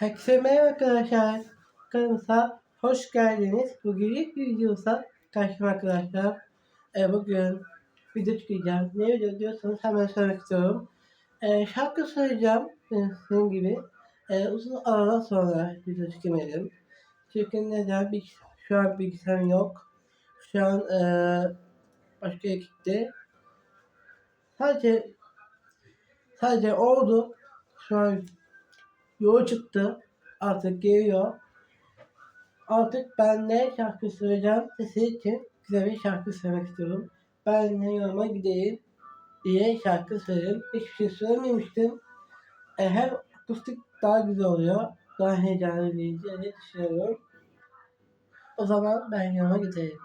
Herkese merhaba arkadaşlar. Kanalımıza hoş geldiniz. Bugün ilk videosa karşıma arkadaşlar. E, bugün video çekeceğim. Ne video diyorsanız hemen söylemek istiyorum. E, şarkı söyleyeceğim. E, sizin gibi. E, uzun aradan sonra video çekemedim. Çünkü neden? Bir, şu an bilgisayarım yok. Şu an e, başka gitti. Sadece sadece oldu. Şu an yol çıktı. Artık geliyor. Artık ben ne şarkı söyleyeceğim sesi için güzel bir şarkı söylemek istiyorum. Ben ne yoruma gideyim diye şarkı söyleyeyim. Hiçbir şey söylememiştim. E, hem akustik daha güzel oluyor. Daha heyecanlı diye düşünüyorum. O zaman ben yoruma gideyim.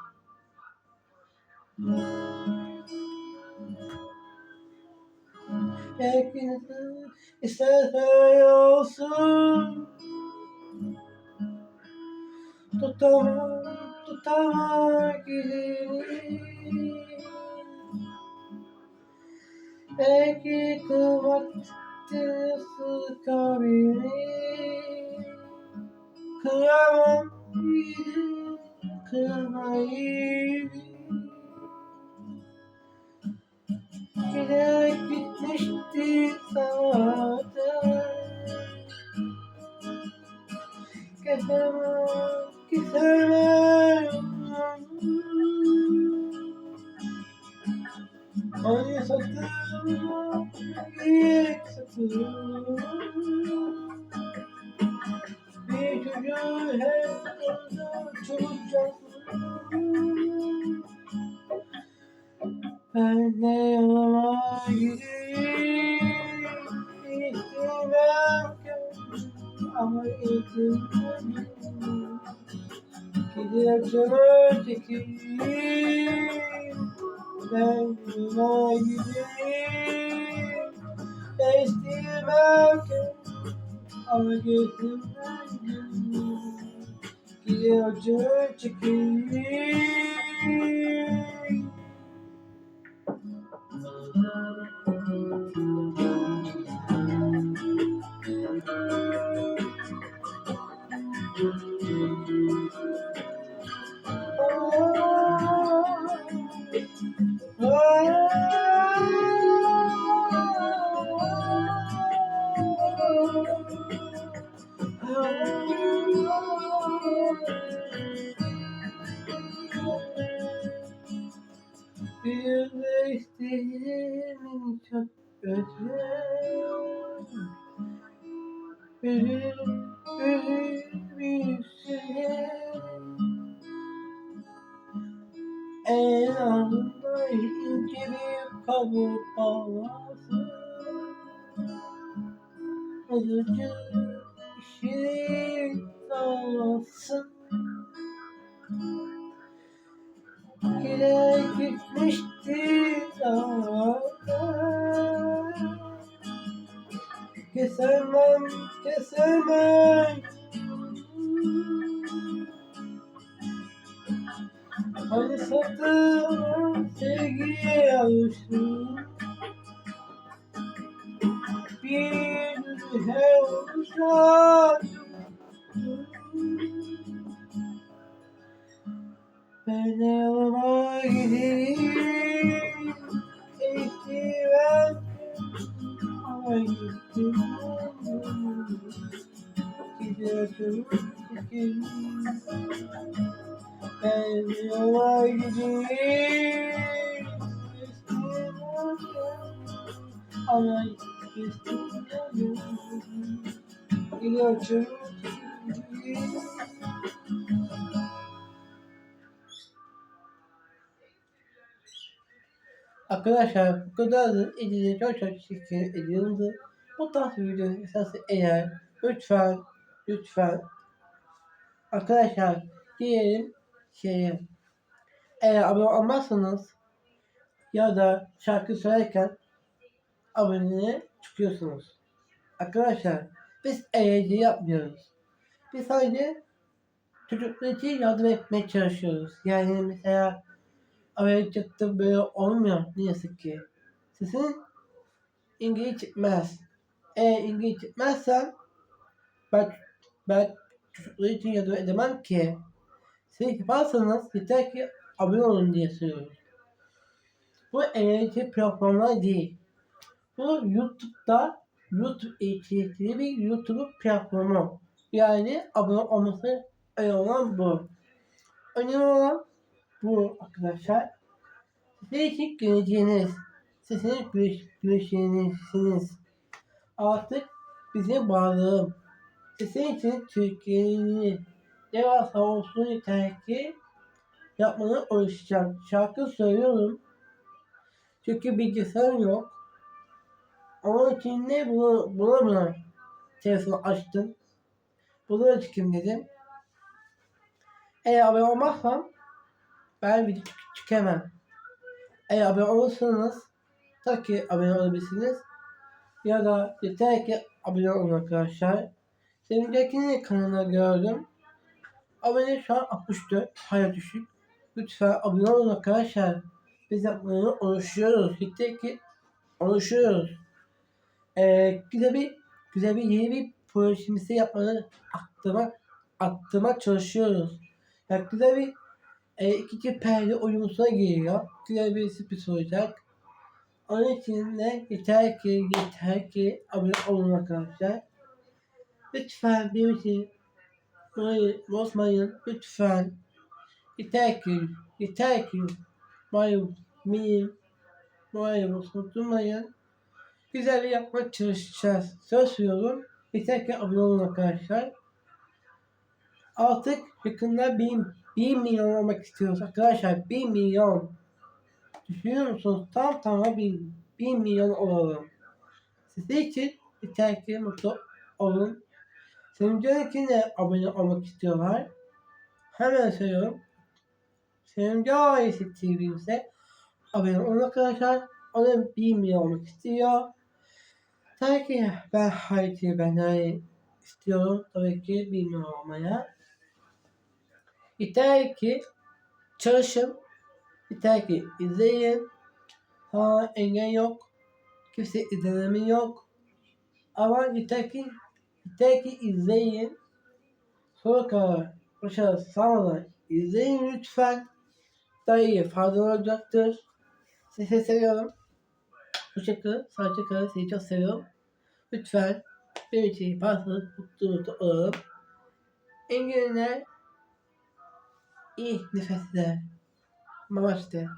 Hepinizi istersen olsun Tutamam, tutamam gidini Belki kıvattı sıkabini Kıyamam gidini, kıramayı Giderek gitmişti zaten Kesemem, kesemem Hani satırım, ilk satırım Bir çocuğu hep orada çocukcağım ama istemem Gideceğim öteki. Ben yoluma gideyim. İstemem ki. Ama istemem Gideceğim öteki Bir de isteğimin çok özlem Bir, şey En azından ince bir kabuk Azıcık şirin sağlasın Gide gitmişti zaten Kesemem, kesemem. Hani sattım sevgiye alıştım. Bir oluşan Ben yoluma gideyim İstemem ama gittim Gidiyorum gideyim Ben yola gideyim ama gittim Arkadaşlar bu kadardı. İzlediğiniz çok çok teşekkür ediyorum. Bu tarz video isterse eğer lütfen lütfen arkadaşlar diyelim şeye eğer abone olmazsanız ya da şarkı söylerken abone çıkıyorsunuz. Arkadaşlar biz eğlence yapmıyoruz. Biz sadece çocuklar için yardım etmeye çalışıyoruz. Yani mesela Amerika'da böyle olmuyor ne yazık ki. Sesin İngiliz çıkmaz. Eğer İngiliz çıkmazsa ben Ben çocuklar için yardım edemem ki. Siz yaparsanız yeter ki abone olun diye söylüyorum. Bu eğlence platformlar değil. Bu YouTube'da YouTube içerikli bir YouTube platformu. Yani abone olması önemli olan bu. Önemli olan bu arkadaşlar. Sizin için geleceğiniz, sizin güneş, güneşinizsiniz. Artık bize bağlıyım. Sizin için Türkiye'nin devasa olsun yeter ki yapmanı uğraşacağım. Şarkı söylüyorum. Çünkü bilgisayarım yok. İçin ne bunu buna buna telefonu açtım. Bunu da çıkayım dedim. Eğer abone olmazsam ben video çık çıkamam. Eğer abone olursanız tabii ki abone olabilirsiniz. Ya da yeter ki abone olun arkadaşlar. Senin kanalına gördüm. Abone şu an 64. Hayır düşük. Lütfen abone olun arkadaşlar. Biz yapmaya oluşuyoruz. Yeter ki oluşuyoruz. Ee, güzel bir güzel bir yeni bir projemizi yapmanı aklıma aklıma çalışıyoruz. Yani güzel bir e, ikinci perde oyunumuza giriyor. Güzel bir sürpriz olacak. Onun için de yeter ki yeter ki abone olun arkadaşlar. Lütfen benim için bozmayın lütfen. Yeter ki, yeter ki. Mayım, miyim, mayım bozmayın. Güzel yapmak çalışacağız. Söz veriyorum. Yeter ki abone olun arkadaşlar. Artık yakında bin, bir milyon olmak istiyoruz arkadaşlar. Bir milyon. Düşünüyor musunuz? Tam bir, bir milyon olalım. Sizin için yeter ki mutlu olun. Sevinci de abone olmak istiyorlar. Hemen söylüyorum. Sevinci ailesi TV'mize abone olun arkadaşlar. O da 1 milyon olmak istiyor. Tabii ki ben Hayati ben de istiyorum. Tabii ki 1 milyon olmaya. Yeter ki çalışın. Yeter ki izleyin. Ha engel yok. Kimse izlenemi yok. Ama yeter ki Yeter ki izleyin. Sonra kadar başarı sağlanan izleyin lütfen. Daha iyi fayda olacaktır. Sizi seviyorum. Hoşçakalın. Sadece kalın. Sizi çok seviyorum. Lütfen benim için yaparsanız mutlu mutlu olurum. En iyi nefesler. Mamaçtı.